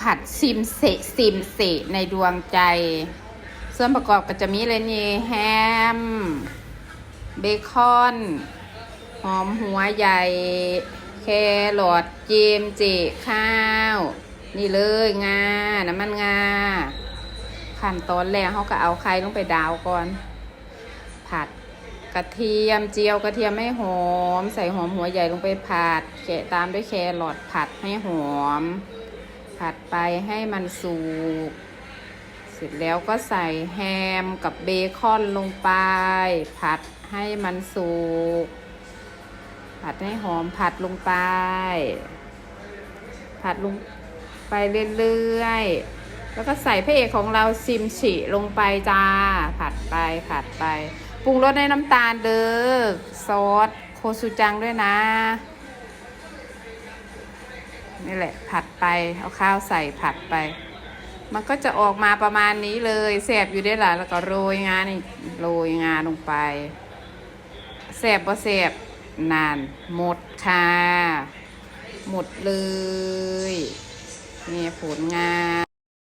ผัดซิมเสซิมเสในดวงใจ ส่วนประกอบก็จะมีเลยนี่แฮม เบคอน หอมหัวใหญ่ แครอทเจมเจข้าว นี่เลยงา น้ำมันงา ขั้นตอนแรกเขาก็เอาไข่ลงไปดาวก่อน ผัดกระเทียมเจียวกระเทียมให้หอม ใส่หอมหัวใหญ่ลงไปผัดแกะตามด้วยแครอทผัดให้หอม ผัดไปให้มันสุก เสร็จแล้วก็ใส่แฮมกับเบคอนลงไป ผัดให้มันสุก ผัดให้หอมผัดลงไป ผัดลงไปเรื่อยๆ แล้วก็ใส่พระเอกของเราซิมฉิลงไปจ้า ผัดไปผัดไป ปรุงรสในน้ำตาลเด้อซอสโคซูจังด้วยนะ นี่แหละ ผัดไปเอาข้าวใส่ผัดไป มันก็จะออกมาประมาณนี้เลยแสบอยู่ได้หละแล้วก็โรยงานี่โรยงานลงไปแสบบ่แสบนานหมดค่ะ หมดเลย นี่ผลงาน